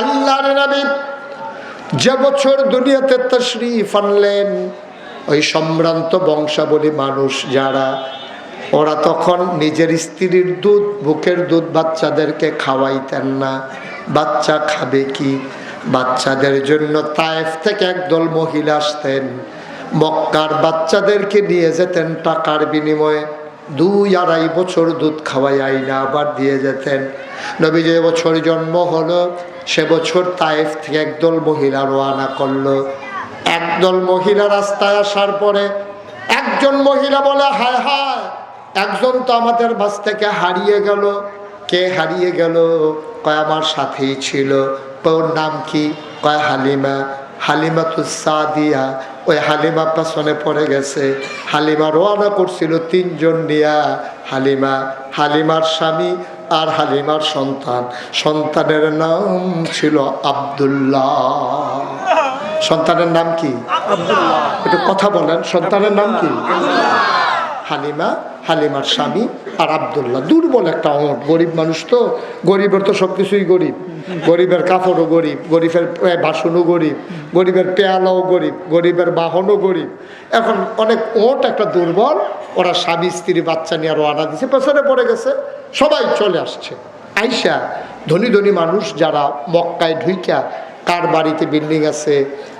আল্লাহর নবী যে বছর দুনিয়াতে তশরিফ আনলেন, ওই সম্ভ্রান্ত বংশাবলী মানুষ যারা, ওরা তখন নিজের স্ত্রীর দুধ, বুকের দুধ বাচ্চাদেরকে খাওয়াইতেন না। বাচ্চা খাবে কি? বাচ্চাদের জন্য তায়েফ থেকে একদল মহিলা আসতেন। মক্কার বাচ্চাদেরকে নিয়ে যেতেন টাকার বিনিময়ে। দুই আড়াই বছর দুধ খাওয়াই আইনা আবার দিয়ে যেতেন। নবী যে বছর জন্ম হলো সে বছর তায়েফ থেকে একদল মহিলা রোয়ানা করল। একদল মহিলা রাস্তায় আসার পরে একজন মহিলা বলে, হায় হায়, একজন তো আমাদের বাস থেকে হারিয়ে গেল। কে হারিয়ে গেল? কয়, আমার সাথেই ছিল। তোর নাম কি? কয়, হালিমা। হালিমা তো সাদিয়া, ওই হালিমা পেছনে পড়ে গেছে। হালিমা রোয়ানা করছিল তিনজন নিয়া। হালিমা, হালিমার স্বামী আর হালিমার সন্তান। সন্তানের নাম ছিল আব্দুল্লাহ। সন্তানের নাম কি? একটু কথা বলেন সন্তানের নাম কি? হালিমা হালিমার স্বামী আর আবদুল্লাহ। দুর্বল একটা অমর গরিব মানুষ তো। গরিবের তো সব কিছুই গরিব। গরিবের কাপড়ও গরিব গরিবের বাসনও গরিব গরিবের পেয়ালাও গরিব গরিবের বাহনও গরিব। এখন অনেক ওট একটা দুর্বল ওরা স্বামী স্ত্রী বাচ্চা নিয়ে আরও আনা দিছে পেছনে পড়ে গেছে। সবাই চলে আসছে। আইসা ধনী ধনী মানুষ যারা মক্কায় ঢুইকা কার বাড়িতে বিল্ডিং আছে,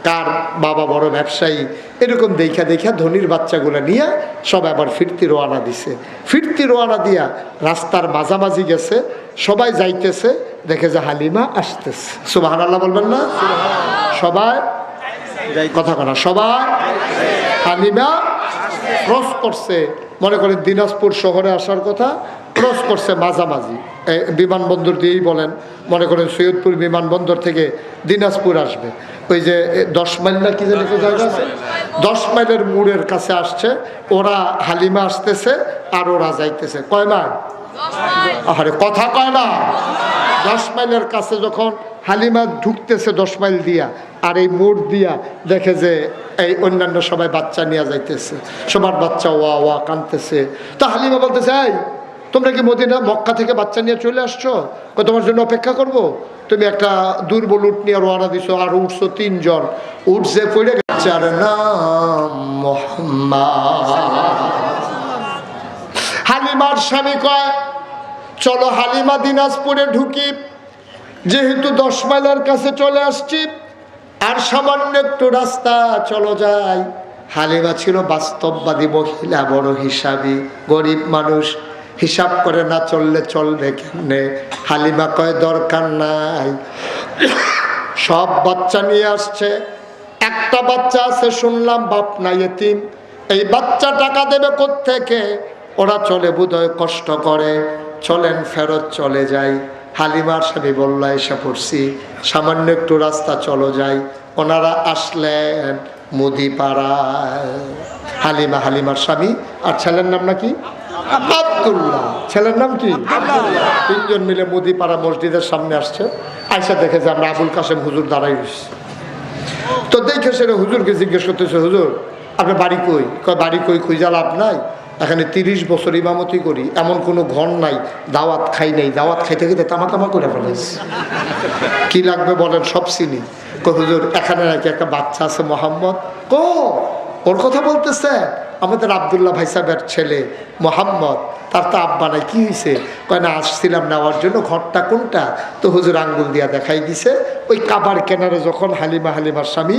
কার বাবা বড় ব্যবসায়ী, এরকম দেখা দেখা ধনির বাচ্চাগুলো নিয়ে সব আবার ফিরতি রোয়ানা দিছে। ফিরতি রোয়ানা দিয়া রাস্তার মাঝামাঝি গেছে, সবাই যাইতেছে, দেখে যে হালিমা আসতেছে। সুবাহ আল্লাহ বলবেন না? সবাই কথা কথা সবাই হালিমা ক্রস করছে। মনে করেন দিনাজপুর শহরে আসার কথা ক্রস করছে মাঝামাঝি। বিমানবন্দর দিয়েই বলেন, মনে করেন সৈয়দপুর বিমানবন্দর থেকে দিনাজপুর আসবে। ওই যে দশ মাইল না কি জানি জায়গা আছে? দশ মাইলের মোড়ের কাছে আসছে, ওরা হালিমা আসতেছে আর ওরা যাইতেছে। কয় মাইল? আরে কথা কয় না। দশ মাইলের কাছে যখন হালিমা ঢুকতেছে দশ মাইল দিয়া, আর এই মোড় দিয়া দেখে যে এই অন্যান্য সবাই বাচ্চা নিয়ে যাইতেছে। সবার বাচ্চা ওয়া ওয়া কানতেছে। তা হালিমা বলতেছে, এই তোমরা কি মদিনা, মক্কা থেকে বাচ্চা নিয়ে চলে আসছো? তোমার জন্য অপেক্ষা করব? তুমি একটা দুর্বল উঠ নিয়ে রওনা দিছো, আর উঠছো তিনজন। উঠ যে পড়ে গেছে, আর হালিমার স্বামী কয়, চলো হালিমা দিনাজপুরে ঢুকি। যেহেতু দশ মাইলের কাছে চলে আসছি, আর সামান্য একটু রাস্তা, চলো যাই। হালিমা ছিল বাস্তববাদী মহিলা, বড় হিসাবে, গরিব মানুষ। হিসাব করে না চললে চলবে কেমনে? হালিমা কয়, দরকার নাই। সব বাচ্চা নিয়ে আসছে। একটা বাচ্চা আছে, শুনলাম বাপ না এতিম। এই বাচ্চা টাকা দেবে থেকে ওরা চলে বোধহয় কষ্ট করে। চলেন, ফেরত চলে যাই। হালিমার স্বামী বলল এসে পড়ছি। সামান্য একটু রাস্তা চলো যাই। ওনারা আসলেন মুদি পাড়ায় হালিমা, হালিমার স্বামী। আর ছেলের নাম নাকি? আব্দুল্লাহ। ছেলের নাম কি? তিনজন মিলে মুদিপাড়া মসজিদের সামনে আসছে। আইসা দেখে যে আমরা আবুল কাসেম হুজুর দাঁড়াই তো দেখে সেটা হুজুরকে জিজ্ঞেস করতেছে হুজুর আপনার বাড়ি কই? কয় বাড়ি কই খুঁজা লাভ নাই। এখানে তিরিশ বছর ইমামতি করি এমন কোনো ঘর নাই দাওয়াত খাই নাই। দাওয়াত খাইতে খাইতে তামা তামা করে ফেলাইছি। কি লাগবে বলেন সব চিনি। হুজুর এখানে নাকি একটা বাচ্চা আছে মোহাম্মদ। কো ওর কথা বলতেছে? আমাদের আবদুল্লাহ ভাই সাহেবের ছেলে মোহাম্মদ, তার তো আব্বা নাই, কি হয়েছে কয়, না, আসছিলাম নেওয়ার জন্য ঘরটা কোনটা? তো হুজুর আঙ্গুল দিয়া দেখাই দিছে, ওই কাবার কেনারে যখন হালিমা হালিমার স্বামী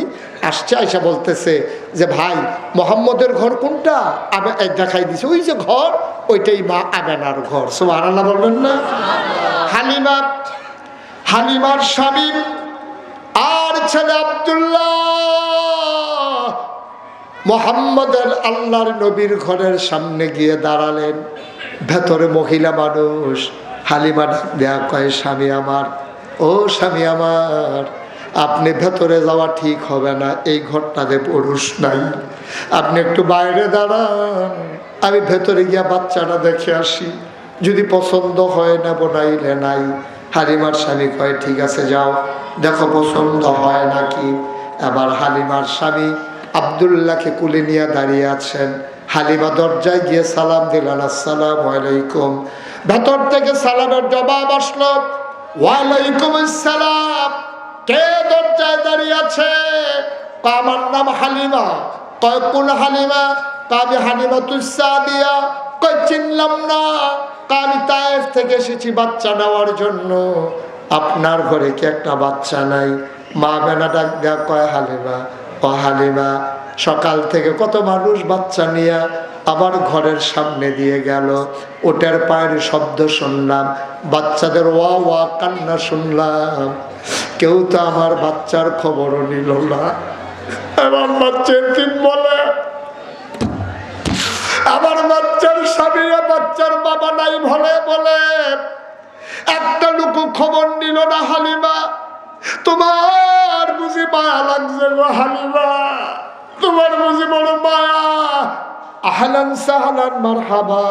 আসছে, আইসা বলতেছে যে, ভাই, মোহাম্মদের ঘর কোনটা? আবে দেখাই দিছে, ওই যে ঘর, ওইটাই মা আবেনার ঘর। সো আল্লাহ বলবেন না? হালিমা, হালিমার স্বামী আর ছেলে আব্দুল্লাহ। মোহাম্মদের আল্লাহর নবীর ঘরের সামনে গিয়ে দাঁড়ালেন। ভেতরে মহিলা মানুষ, হালিমা ডাক দেয়া কয়, স্বামী আমার, ও স্বামী আমার, আপনি ভেতরে যাওয়া ঠিক হবে না, এই ঘরটাতে পুরুষ নাই। আপনি একটু বাইরে দাঁড়ান, আমি ভেতরে গিয়া বাচ্চাটা দেখে আসি। যদি পছন্দ হয় না, বোনাইলে নাই। হালিমার স্বামী কয়, ঠিক আছে, যাও, দেখো পছন্দ হয় নাকি? আবার হালিমার স্বামী আবদুল্লাহকে কুলে নিয়ে দাঁড়িয়ে আছেন। হালিমা দরজায় গিয়ে সালাম দিলেন আসসালাম আলাইকুম। ভেতর থেকে সালামের জবাব আসলো, ওয়ালাইকুম আসসালাম। কে দরজায় দাঁড়িয়ে আছে? আমার নাম হালিমা। কয়, কোন হালিমা? কাবি হালিমা তুসা দিয়া কয়, চিনলাম না। কাবি তায়েফ থেকে এসেছি বাচ্চা নেওয়ার জন্য। আপনার ঘরে কি একটা বাচ্চা নাই? মা বেনা ডাক দেয়া কয়, হালিমা ও হালিমা সকাল থেকে কত মানুষ বাচ্চা নিয়ে আবার ঘরের সামনে দিয়ে গেল। ওটার পায়ের শব্দ শুনলাম, বাচ্চাদের ওয়া ওয়া কান্না শুনলাম। কেউ তো আমার বাচ্চার খবরও নিল না। আমার বাচ্চার কি বলে, আমার বাচ্চার স্বামীরা বাচ্চার বাবা নাই ভলে বলে। একটা লুকু খবর নিল না হালিমা। তোমার তোমার বুঝি বড় মায়া। আহলান সাহলান মারহাবা।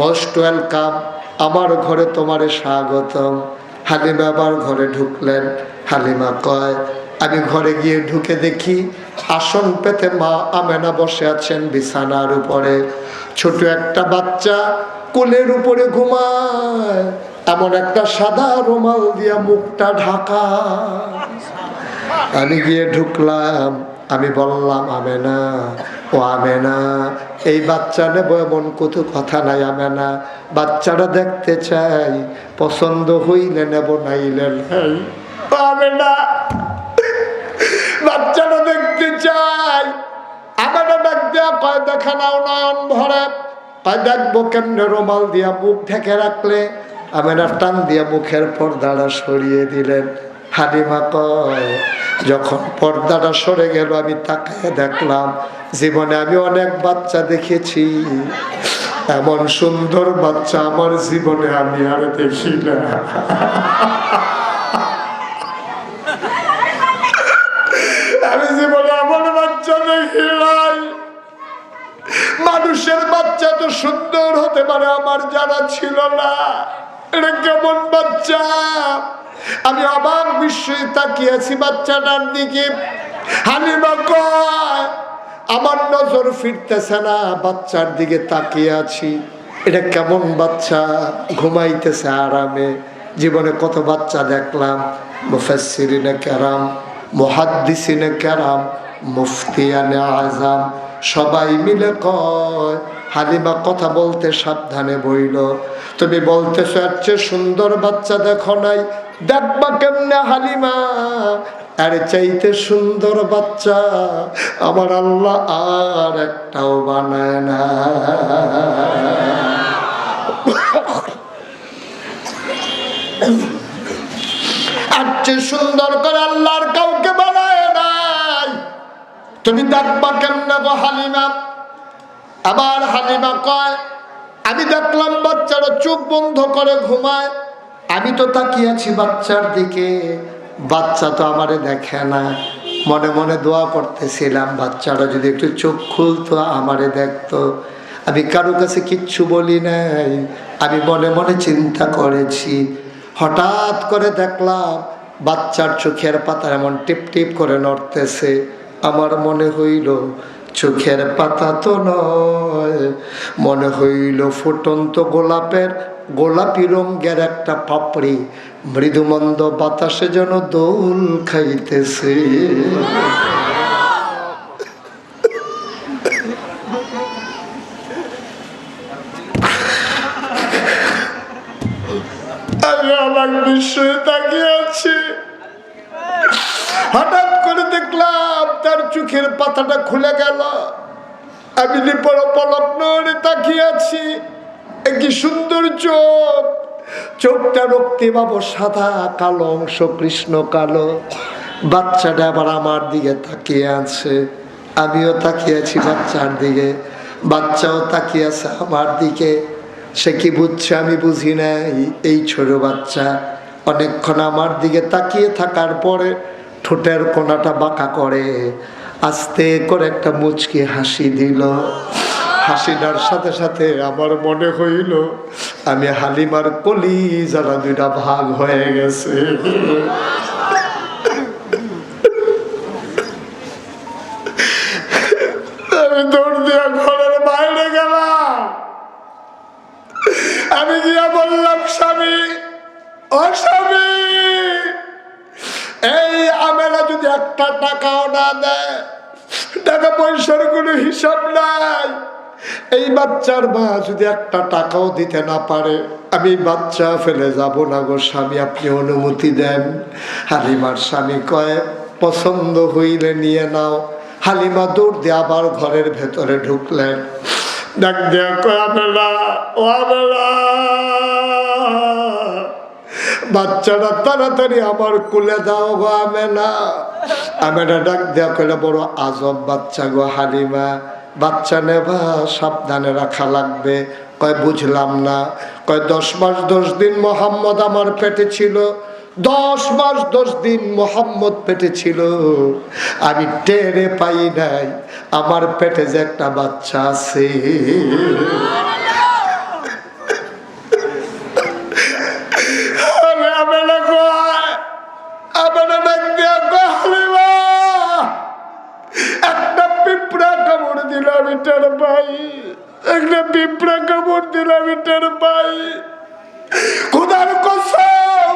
মোস্ট ওয়েলকাম, আমার ঘরে তোমারে স্বাগতম। হালিমা আবার ঘরে ঢুকলেন। হালিমা কয়, আমি ঘরে গিয়ে ঢুকে দেখি আসন পেতে মা আমেনা বসে আছেন বিছানার উপরে। ছোট একটা বাচ্চা কোলের উপরে ঘুমায়, এমন একটা সাদা রুমাল দিয়া মুখটা ঢাকা আমি গিয়ে ঢুকলাম, আমি বললাম, আমেনা, ও আমেনা, এই বাচ্চা নেব এমন কত কথা নাই আমেনা, বাচ্চাটা দেখতে চাই, পছন্দ হইলে নেব নাইলে নাই। আমেনা, বাচ্চাটা দেখতে চাই। ডাক দেয়া কয়, দেখা নাও নয়ন ভরে। কয়, দেখব কেমনে রুমাল দিয়া মুখ ঢেকে রাখলে। আমেনা টান দিয়া মুখের পর্দাটা সরিয়ে দিলেন। হালিমা কয়, যখন পর্দাটা সরে গেল, আমি তাকায় দেখলাম, জীবনে আমি অনেক বাচ্চা দেখেছি। এমন সুন্দর বাচ্চা আমার জীবনে আমি আর দেখি না। আমি জীবনে এমন বাচ্চা দেখি নাই। মানুষের বাচ্চা তো সুন্দর হতে পারে, আমার জানা ছিল না। এটা কেমন বাচ্চা? আমি অবাক বিস্ময়ে তাকিয়েছি বাচ্চাটার দিকে। হালিমা আমার নজর ফিরতেছে না, বাচ্চার দিকে তাকিয়ে আছি। এটা কেমন বাচ্চা, ঘুমাইতেছে আরামে। জীবনে কত বাচ্চা দেখলাম, মুফাসসিরিনে কেরাম, মুহাদ্দিসিনে কেরাম, মুফতিয়ানে আজাম সবাই মিলে কয় হালিমা কথা বলতে সাবধানে বইল। তুমি বলতেছো, এর চেয়ে সুন্দর বাচ্চা দেখো নাই। দেখবা কেমনে হালিমা? আর চাইতে সুন্দর বাচ্চা আমার আল্লাহ আর একটাও বানায় না। আর সুন্দর করে আল্লাহর কাউকে বানায় নাই। তুমি দেখবা কেমনে গো হালিমা? আবার হালিমা কয়, আমি দেখলাম বাচ্চারা চোখ বন্ধ করে ঘুমায়। আমি তো তাকিয়েছি বাচ্চার দিকে। বাচ্চা তো আমারে দেখে না। মনে মনে দোয়া করতেছিলাম, বাচ্চারা যদি একটু চোখ খুলতো, আমারে দেখতো। আমি কারও কাছে কিচ্ছু বলি নাই। আমি মনে মনে চিন্তা করেছি। হঠাৎ করে দেখলাম, বাচ্চার চোখের পাতা এমন টিপ টিপ করে নড়তেছে। আমার মনে হইল চোখের পাতা তো নয়। মনে হইল ফুটন্ত গোলাপের, গোলাপি রঙের একটা পাপড়ি। মৃদুমন্দ বাতাসে যেন দোল খাইতেছে। আমার আছি। হঠাৎ করে দেখলাম তার চোখের পাতাটা খুলে গেল। আমি নিপর পলক নড়ে তাকিয়ে আছি কি সুন্দর চোখ। চোখটা রক্তি বাবু সাদা, কালো অংশ, কৃষ্ণ কালো। বাচ্চাটা আবার আমার দিকে তাকিয়ে আছে। আমিও তাকিয়ে আছি বাচ্চার দিকে। বাচ্চাও তাকিয়ে আছে আমার দিকে। সে কি বুঝছে আমি বুঝি নাই? এই ছোট বাচ্চা অনেকক্ষণ আমার দিকে তাকিয়ে থাকার পরে ঠোঁটের কোনাটা বাঁকা করে। আস্তে করে একটা মুচকি হাসি দিল। হাসিটার সাথে সাথে আমার মনে হইল, আমি হালিমার কলি যারা দুইটা ভাগ হয়ে গেছে। আমি দৌড় ঘরের বাইরে আমি গিয়া বললাম স্বামী এই একটা টাকাও না দেয়। টাকা পয়সার কোনো হিসাব নাই। এই বাচ্চার মা যদি একটা টাকাও দিতে না পারে, আমি বাচ্চা ফেলে যাব না গো স্বামী, আপনি অনুমতি দেন। হালিমার স্বামী কয়, পছন্দ হইলে নিয়ে নাও। হালিমা দৌড় দিয়ে আবার ঘরের ভেতরে ঢুকলেন। ডাক দেয়া কয়, আমেলা, ও আমেলা। বাচ্চাটা তাড়াতাড়ি আমার কুলে দাও গো আমেনা। আমেনা ডাক দেয়া কইলে, বড় আজব বাচ্চা গো হালিমা। বাচ্চা নেবা, সাবধানে রাখা লাগবে। কয়, বুঝলাম না। কয়, দশ মাস, দশ দিন মোহাম্মদ আমার পেটে ছিল। দশ মাস, দশ দিন মোহাম্মদ পেটে ছিল। আমি টেরে পাই নাই, আমার পেটে যে একটা বাচ্চা আছে। আমি পাই খোদার কসম,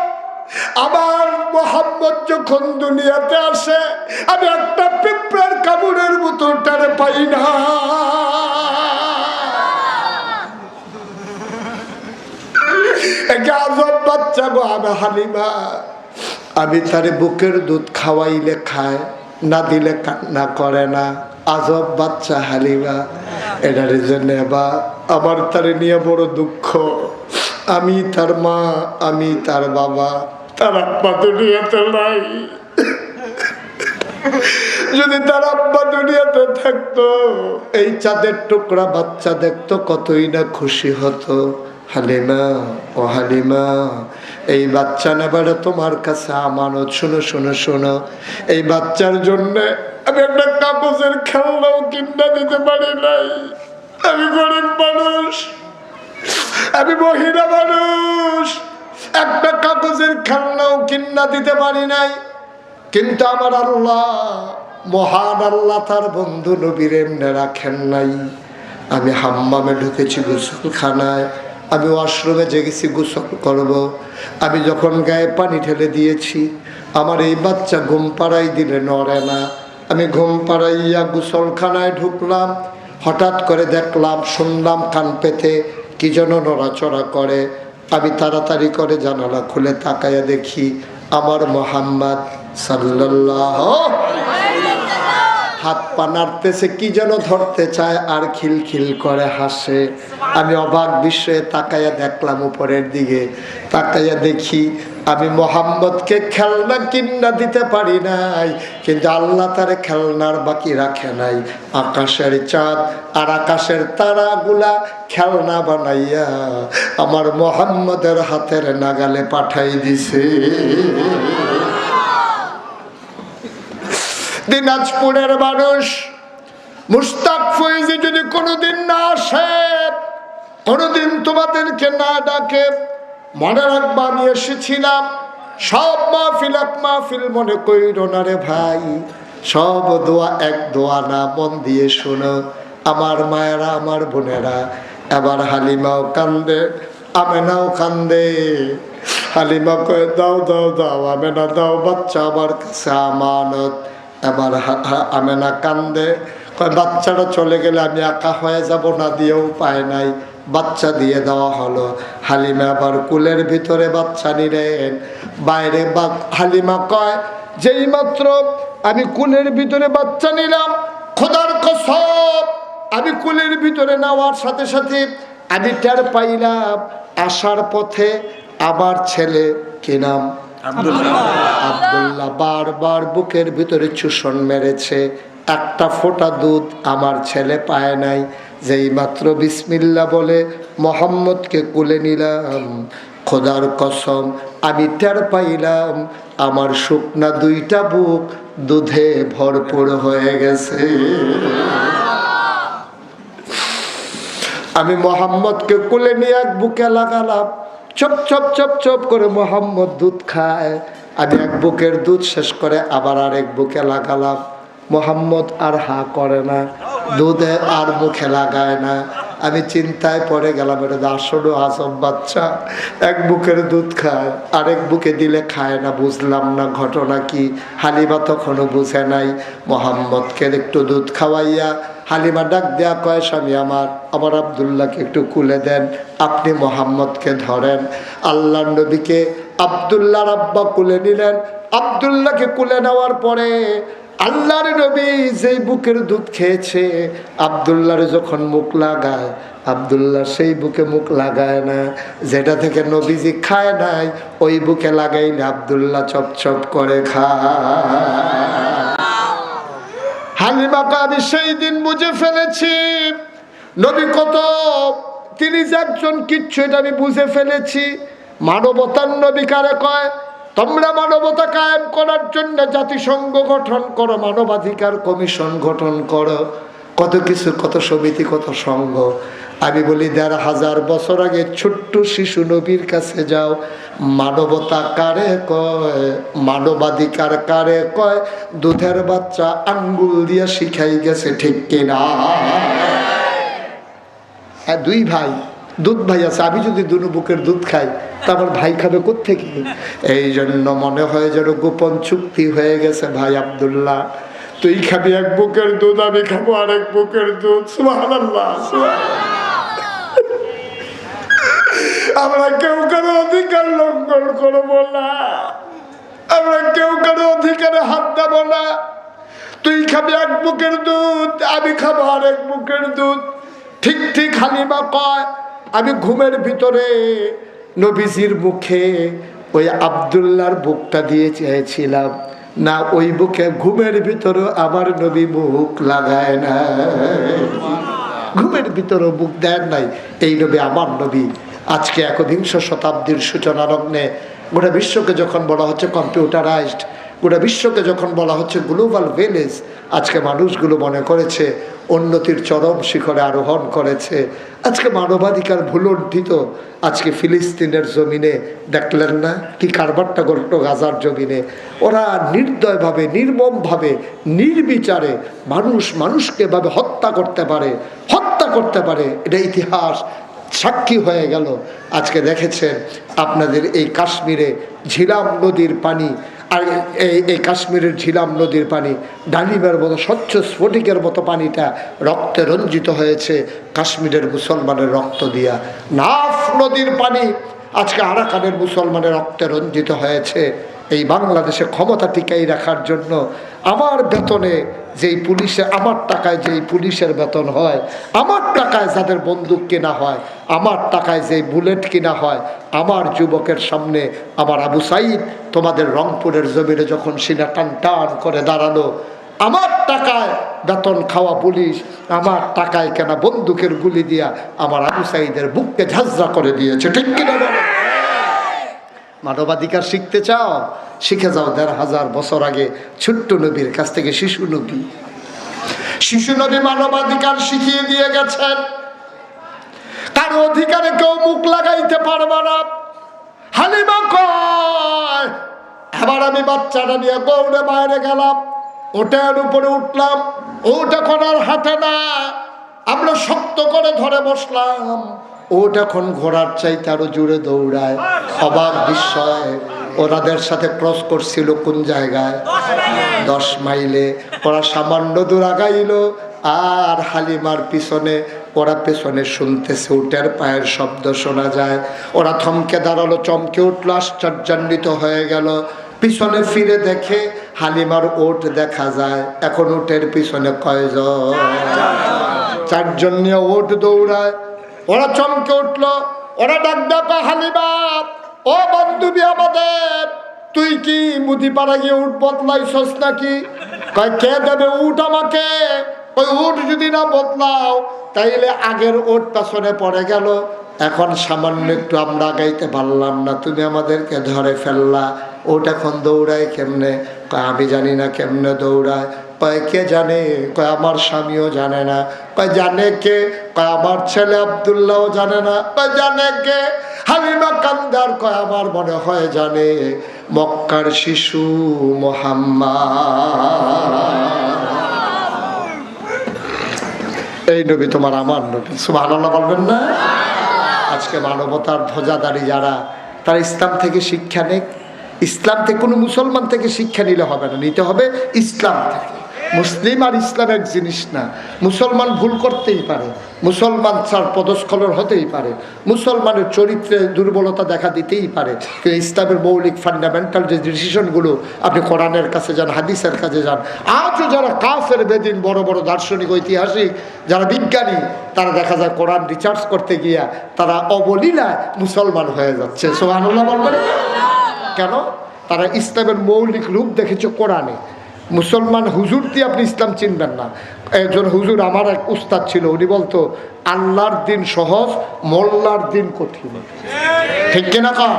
আমার মোহাম্মদ যখন দুনিয়াতে আসে, আমি একটা পিঁপড়ার কামড়ের মতো টের পাই না। আমি তারে বুকের দুধ খাওয়াইলে খায়, না দিলে কান্না করে না। আজব বাচ্চা হালিমা। এটার জন্য বা আমার তারে নিয়ে বড় দুঃখ। আমি তার মা, আমি তার বাবা, তার আব্বা দুনিয়াতে নাই। যদি তার আব্বা দুনিয়াতে থাকতো, এই চাঁদের টুকরা বাচ্চা দেখতো, কতই না খুশি হতো। হালিমা, ও হালিমা, এই বাচ্চা নেবারে তোমার কাছে আমানত। শোনো শোনো শোনো, এই বাচ্চার জন্য আমি একটা কাগজের খেলনাও কিনা দিতে পারি নাই। আমি গরিব মানুষ। আমি মহিলা মানুষ। একটা কাগজের খেলনাও কিনা দিতে পারি নাই। কিন্তু আমার আল্লাহ, মহান আল্লাহ তার বন্ধু নবীর এমনি রাখেন নাই। আমি হাম্মামে ঢুকেছি গোসলখানায়। আমি ওয়াশরুমে জেগেছি গোসল করব। আমি যখন গায়ে পানি ঠেলে দিয়েছি, আমার এই বাচ্চা ঘুম পাড়াই দিলে নড়ে না। আমি ঘুম পাড়াইয়া গোসলখানায় ঢুকলাম। হঠাৎ করে দেখলাম শুনলাম কান পেতে কি যেন নড়াচড়া করে। আমি তাড়াতাড়ি করে জানালা খুলে তাকাইয়া দেখি আমার মোহাম্মদ সাল্লাল্লাহ হাত পা নাড়তেছে, কি যেন ধরতে চায় আর খিলখিল করে হাসে। আমি অবাক বিস্ময়ে তাকাইয়া দেখলাম উপরের দিকে। তাকাইয়া দেখি আমি মোহাম্মদকে খেলনা কিন্না দিতে পারি নাই, কিন্তু আল্লাহ তার খেলনার বাকি রাখে নাই। আকাশের চাঁদ আর আকাশের তারাগুলা খেলনা বানাইয়া আমার মোহাম্মদের হাতের নাগালে পাঠাই দিছে। দিনাজপুরের মানুষ, মুস্তাক ফয়েজি যদি কোনোদিন না আসে, কোনোদিন তোমাদেরকে না ডাকে মনে রাখবা, আমি এসেছিলাম। সব মা মাহফিল, এক মাহফিল মনে কইর না রে ভাই। সব দোয়া, এক দোয়া না, মন দিয়ে শোনো। আমার মায়েরা, আমার বোনেরা, এবার হালিমাও কান্দে, আমেনাও কান্দে। হালিমা কয়ে, দাও দাও দাও, আমেনা দাও, বাচ্চা আমার কাছে আমানত। এবার আমেনা কান্দে। কয় বাচ্চাটা চলে গেলে আমি একা হয়ে যাব না, দিয়েও পায় নাই। বাচ্চা দিয়ে দেওয়া হলো। হালিমা আবার কুলের ভিতরে বাচ্চা নিলেন। বাইরে বা হালিমা কয় যেই মাত্র আমি কুলের ভিতরে বাচ্চা নিলাম খোদার কসব আমি কুলের ভিতরে নেওয়ার সাথে সাথে আমি টের পাইলাম আসার পথে আমার ছেলে কি নাম আবদুল্লাহ বারবার বুকের ভিতরে চুষণ মেরেছে। একটা ফোঁটা দুধ আমার ছেলে পায় নাই। যেই মাত্র বিসমিল্লা বলে মোহাম্মদকে কুলে নিলাম, খোদার কসম আমি টের পাইলাম, আমার শুকনা দুইটা বুক দুধে ভরপুর হয়ে গেছে। আমি মোহাম্মদকে কোলে নিয়ে এক বুকে লাগালাম, চপ চপ চপ চপ করে মোহাম্মদ দুধ খায়। আমি এক বুকের দুধ শেষ করে আবার আরেক বুকে লাগালাম, মোহাম্মদ আর হা করে না। দুধে আর মুখে লাগায় না। আমি চিন্তায় পড়ে গেলাম, এটা আসলে আসব বাচ্চা এক বুকের দুধ খায়, আরেক বুকে দিলে খায় না, বুঝলাম না ঘটনা কি। হালিমা তখনও বুঝে নাই, মোহাম্মদকে একটু দুধ খাওয়াইয়া হালিমা ডাক দেয়া কয়, স্বামী আমার আমার আবদুল্লাহকে একটু কুলে দেন, আপনি মোহাম্মদকে ধরেন। আল্লাহ নবীকে আবদুল্লাহর আব্বা কুলে নিলেন। আবদুল্লাহকে কুলে নেওয়ার পরে আল্লাহর নবী যেই বুকের দুধ খেয়েছে, আবদুল্লাহর যখন মুখ লাগায়, আবদুল্লাহ সেই বুকে মুখ লাগায় না, যেটা থেকে নবীজি খায় নাই, ওই বুকে লাগাইলে আবদুল্লাহ চপ চপ করে খায়। হালিমাকে আমি সেই দিন বুঝে ফেলেছি। নবী কত যে একজন কিচ্ছু এটা আমি বুঝে ফেলেছি। মানবতার নবী কারে কয়? তোমরা মানবতা কায়েম করার জন্য জাতিসংঘ গঠন করো, মানবাধিকার কমিশন গঠন করো। কত কিছু, কত সমিতি, কত সংঘ। আমি বলি, দেড় হাজার বছর আগে ছোট্ট শিশু নবীর কাছে যাও। মানবতা কারে কয়? মানবাধিকার কারে কয়? দুধের বাচ্চা আঙ্গুল দিয়ে শিখাই গেছে ঠিক কিনা? হ্যাঁ দুই ভাই দুধ ভাই আছে, আমি যদি দুনু বুকের দুধ খাই, তা আমার ভাই খাবে কোথেকে এই জন্য মনে হয় যেন গোপন চুক্তি হয়ে গেছে ভাই আবদুল্লাহ। তুই খাবি এক বুকের দুধ, আমি খাব আরেক বুকের দুধ। আমরা কেউ কারও অধিকার লঙ্ঘন করব না। আমরা কেউ কারও অধিকারে হাত দেবো না। তুই খাবি এক বুকের দুধ, আমি খাব আরেক বুকের দুধ। ঠিক ঠিক হালিমা কয় আমি ঘুমের ভিতরে নবীজির মুখে ওই আবদুল্লার বুকটা দিয়ে চেয়েছিলাম, না, ওই বুকে ঘুমের ভিতরে আমার নবী মুখ লাগায় না ঘুমের ভিতরে বুক দেন নাই। এই নবী আমার নবী। আজকে একবিংশ শতাব্দীর সূচনা লগ্নে গোটা বিশ্বকে যখন বলা হচ্ছে কম্পিউটারাইজড গোটা বিশ্বকে যখন বলা হচ্ছে গ্লোবাল ভিলেজ আজকে মানুষগুলো মনে করেছে উন্নতির চরম শিখরে আরোহণ করেছে। আজকে মানবাধিকার ভুলণ্ঠিত। আজকে ফিলিস্তিনের জমিনে দেখলেন না কি কারবারটা ঘটল গাজার জমিনে। ওরা নির্দয়ভাবে, নির্মমভাবে, নির্বিচারে মানুষ মানুষকে ভাবে হত্যা করতে পারে, হত্যা করতে পারে। এটা ইতিহাস সাক্ষী হয়ে গেল। আজকে দেখেছেন আপনাদের এই কাশ্মীরে ঝিলাম নদীর পানি। আর এই কাশ্মীরের ঝিলাম নদীর পানি, ডালিমের মতো স্বচ্ছ স্ফটিকের মতো পানিটা রক্তে রঞ্জিত হয়েছে কাশ্মীরের মুসলমানের রক্ত দিয়া। নাফ নদীর পানি আজকে আরাকানের মুসলমানের রক্তে রঞ্জিত হয়েছে। এই বাংলাদেশে ক্ষমতা টিকাই রাখার জন্য আমার বেতনে যেই পুলিশে, আমার টাকায় যেই পুলিশের বেতন হয়, আমার টাকায় যাদের বন্দুক কেনা হয়, আমার টাকায় যেই বুলেট কিনা হয়, আমার যুবকের সামনে আমার আবু সাইদ তোমাদের রংপুরের জমিনে যখন সিনা টান টান করে দাঁড়াল, আমার টাকায় বেতন খাওয়া পুলিশ, আমার টাকায় কেনা বন্দুকের গুলি দিয়া আমার আবু সাইদের বুককে ঝাঁঝরা করে দিয়েছে ঠিক কিনা? মানবাধিকার শিখতে চাও, শিখে যাও দেড় হাজার বছর আগে ছোট্ট নবীর কাছ থেকে শিশু নবী। শিশু নবী মানবাধিকার শিখিয়ে দিয়ে গেছেন। তার অধিকারে কেউ মুখ লাগাইতে পারবে না। হালিমা কয়, এবার আমি বাচ্চাটা নিয়ে গৌড়ে বাইরে গেলাম। ওটার উপরে উঠলাম, ওটা আর হাঁটে না। আমরা শক্ত করে ধরে বসলাম। ওটা এখন ঘোড়ার চাইতে আরও জুড়ে দৌড়ায়। অবাক বিস্ময় ওরাদের সাথে ক্রস করছিল কোন জায়গায়? দশ মাইলে। ওরা সামান্য দূর আগাইল, আর হালিমার পিছনে, ওরা পেছনে শুনতেছে, উটের পায়ের শব্দ শোনা যায়। ওরা থমকে দাঁড়াল, চমকে উঠল, আশ্চর্যান্বিত হয়ে গেল। পিছনে ফিরে দেখে হালিমার ওট দেখা যায়। এখন উটের পিছনে কয়জন? চারজন নিয়ে ওট দৌড়ায়। ওরা চমকে উঠল, ওরা ডাক ডাকা হালিমা ও বান্ধবী আমাদের, তুই কি মুদি পাড়া গিয়ে উঠ বদলাইছস নাকি? কয়, কে দেবে উঠ আমাকে? ওই উঠ যদি না বদলাও, তাইলে আগের ওট পেছনে পড়ে গেল। এখন সামান্য একটু আমরা গাইতে পারলাম না, তুমি আমাদেরকে ধরে ফেললা। ওট এখন দৌড়ায় কেমনে? আমি জানি না কেমনে দৌড়ায়। কয়, কে জানে? কয়, আমার স্বামীও জানে না। কয়, জানে কে? কয়, আমার ছেলে আবদুল্লাহও জানে না। কয়, জানে কে? হালিমা কান্দার কয়, আমার মনে হয় জানে মক্কার শিশু মোহাম্মদ। সেই নবী তোমার আমার নবী। সুবহানাল্লাহ বলবেন না? আজকে মানবতার ধ্বজাদারি যারা, তারা ইসলাম থেকে শিক্ষা নেই ইসলাম থেকে কোনো মুসলমান থেকে শিক্ষা নিলে হবে না। নিতে হবে ইসলাম থেকে। মুসলিম আর ইসলাম এক জিনিস না। মুসলমান ভুল করতেই পারে। মুসলমান তার পদস্খলন হতেই পারে। মুসলমানের চরিত্রে দুর্বলতা দেখা দিতেই পারে। কিন্তু ইসলামের মৌলিক ফান্ডামেন্টাল যে ডিসিশনগুলো আপনি কোরআনের কাছে যান, হাদিসের কাছে যান, আজও যারা কাফের, বেদিন, বড় বড় দার্শনিক, ঐতিহাসিক, যারা বিজ্ঞানী, তারা দেখা যায় কোরআন রিচার্জ করতে গিয়া তারা অবলীলায় মুসলমান হয়ে যাচ্ছে। সোহানুল্লাহ কেন? তারা ইসলামের মৌলিক রূপ দেখেছে কোরআনে। মুসলমান হুজুর দিয়ে আপনি ইসলাম চিনবেন না। একজন হুজুর আমার এক উস্তাদ ছিল, উনি বলতো, আল্লাহর দিন সহজ, মোল্লার দিন কঠিন। ঠিক কিনা কন?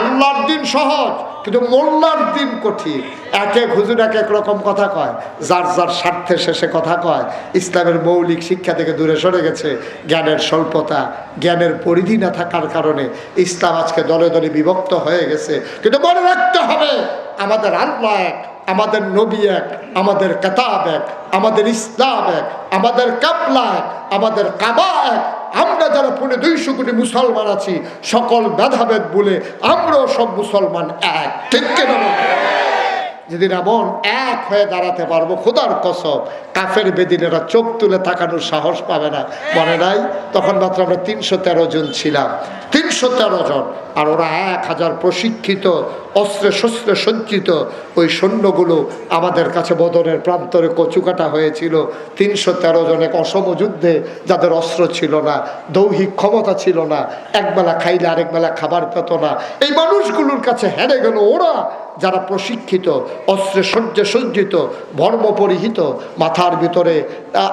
আল্লাহর দিন সহজ, কিন্তু মোল্লার দিন কঠিন। এক এক হুজুর এক এক রকম কথা কয়, যার যার স্বার্থে শেষে কথা কয়। ইসলামের মৌলিক শিক্ষা থেকে দূরে সরে গেছে, জ্ঞানের স্বল্পতা, জ্ঞানের পরিধি না থাকার কারণে ইসলাম আজকে দলে দলে বিভক্ত হয়ে গেছে। কিন্তু মনে রাখতে হবে, আমাদের আল্লাহ আমাদের নবী এক, আমাদের কেতাব এক, আমাদের ইসলাম এক, আমাদের কাপলা এক, আমাদের কাবা এক। আমরা যারা পুনে দুইশো কোটি মুসলমান আছি, সকল ভেদাভেদ বলে আমরাও সব মুসলমান এক। ঠিক কেনা যেদিন এমন এক হয়ে দাঁড়াতে পারব, খোদার কসব কাফের বেদিনেরা চোখ তুলে তাকানোর সাহস পাবে না। মনে নাই? তখন মাত্র আমরা তিনশো তেরো জন ছিলাম। তিনশো তেরো জন। আর ওরা এক হাজার প্রশিক্ষিত অস্ত্রে শস্ত্রে সজ্জিত ওই সৈন্যগুলো আমাদের কাছে বদরের প্রান্তরে কচুকাটা হয়েছিল। তিনশো তেরো জন অসম যুদ্ধে যাদের অস্ত্র ছিল না, দৌহিক ক্ষমতা ছিল না, একবেলা খাইলে আরেকবেলা খাবার পেত না। এই মানুষগুলোর কাছে হেরে গেল। ওরা যারা প্রশিক্ষিত, অস্ত্রে সজ্জে সজ্জিত ভর্ম পরিহিত, মাথার ভিতরে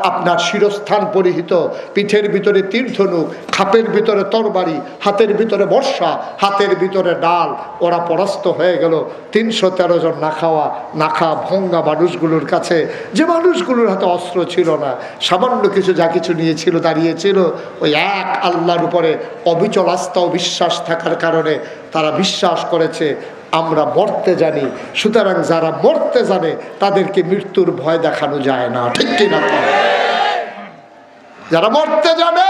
আপনার শিরস্থান পরিহিত, পিঠের ভিতরে তীর্ধনুক খাপের ভিতরে তরবারি, হাতের ভিতরে বর্ষা, হাতের ভিতরে ডাল, ওরা পরাস্ত হয়ে গেল। তিনশো তেরো জন না খাওয়া না খাওয়া ভঙ্গা মানুষগুলোর কাছে। যে মানুষগুলোর হাতে অস্ত্র ছিল না, সামান্য কিছু যা কিছু নিয়েছিল, দাঁড়িয়েছিল, ওই এক আল্লাহর উপরে অবিচল আস্থা ও বিশ্বাস থাকার কারণে তারা বিশ্বাস করেছে আমরা মরতে জানি। সুতরাং যারা মরতে জানে, তাদেরকে মৃত্যুর ভয় দেখানো যায় না। ঠিক কিনা যারা মরতে জানে,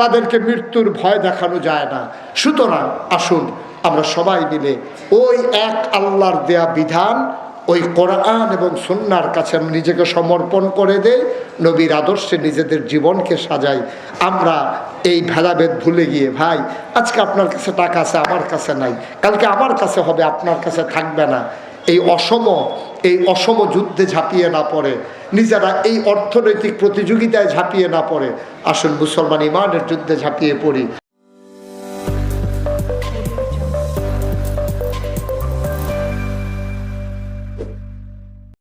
তাদেরকে মৃত্যুর ভয় দেখানো যায় না। সুতরাং আসুন আমরা সবাই মিলে ওই এক আল্লাহর দেয়া বিধান ওই কোরআন এবং সুন্নার কাছে আমরা নিজেকে সমর্পণ করে দেই, নবীর আদর্শে নিজেদের জীবনকে সাজাই। আমরা এই ভেদাভেদ ভুলে গিয়ে, ভাই, আজকে আপনার কাছে টাকা আছে, আমার কাছে নাই। কালকে আমার কাছে হবে, আপনার কাছে থাকবে না। এই অসম এই অসম যুদ্ধে ঝাঁপিয়ে না পড়ে। নিজেরা এই অর্থনৈতিক প্রতিযোগিতায় ঝাঁপিয়ে না পড়ে। আসুন মুসলমান ইমানের যুদ্ধে ঝাঁপিয়ে পড়ি।